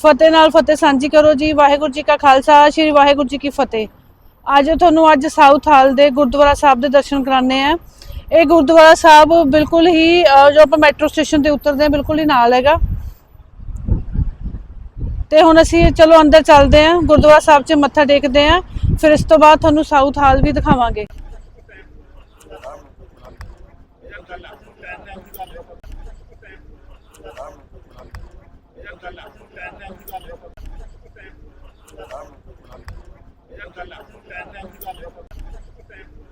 ਫਤਿਹ ਨਾਲ ਫਤਿਹ, ਸਾਂਝੀ ਕਰੋ ਜੀ। ਵਾਹਿਗੁਰੂ ਜੀ ਕਾ ਖਾਲਸਾ, ਸ੍ਰੀ ਵਾਹਿਗੁਰੂ ਜੀ ਕੀ ਫਤਿਹ। ਅੱਜ ਤੁਹਾਨੂੰ ਅੱਜ ਸਾਊਥ ਹਾਲ ਦੇ ਗੁਰਦੁਆਰਾ ਸਾਹਿਬ ਦੇ ਦਰਸ਼ਨ ਕਰਾਣੇ ਆ ਇਹ ਗੁਰਦੁਆਰਾ ਸਾਹਿਬ ਬਿਲਕੁਲ ਹੀ ਜੋ ਆਪਾਂ ਮੈਟਰੋ ਸਟੇਸ਼ਨ ਤੇ ਉਤਰਦੇ ਆ ਬਿਲਕੁਲ ਹੀ ਨਾਲ ਹੈਗਾ। ਤੇ ਹੁਣ ਅਸੀਂ ਚਲੋ ਅੰਦਰ ਚੱਲਦੇ ਆ ਗੁਰਦੁਆਰਾ ਸਾਹਿਬ 'ਚ ਮੱਥਾ ਟੇਕਦੇ ਆ ਫਿਰ ਇਸ ਤੋਂ ਬਾਅਦ ਤੁਹਾਨੂੰ ਸਾਊਥ ਹਾਲ ਵੀ ਦਿਖਾਵਾਂਗੇ। Thank you.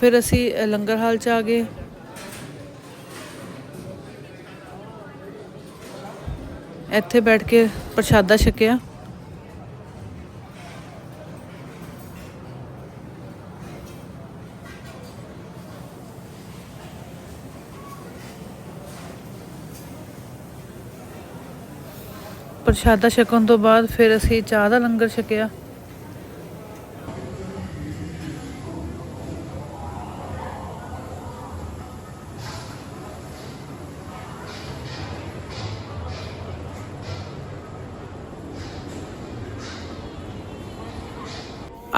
ਫਿਰ ਅਸੀਂ ਲੰਗਰ ਹਾਲ 'ਚ ਆ ਗਏ। ਇੱਥੇ ਬੈਠ ਕੇ ਪ੍ਰਸ਼ਾਦਾ ਛਕਿਆ। ਪ੍ਰਸ਼ਾਦਾ ਛਕਣ ਤੋਂ ਬਾਅਦ ਫਿਰ ਅਸੀਂ ਚਾਹ ਦਾ ਲੰਗਰ ਛਕਿਆ।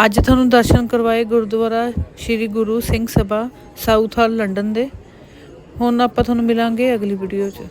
ਅੱਜ ਤੁਹਾਨੂੰ ਦਰਸ਼ਨ ਕਰਵਾਏ Gurdwara Sri Guru Singh Sabha, Southall, London ਦੇ। ਹੁਣ ਆਪਾਂ ਤੁਹਾਨੂੰ ਮਿਲਾਂਗੇ ਅਗਲੀ ਵੀਡੀਓ 'ਚ।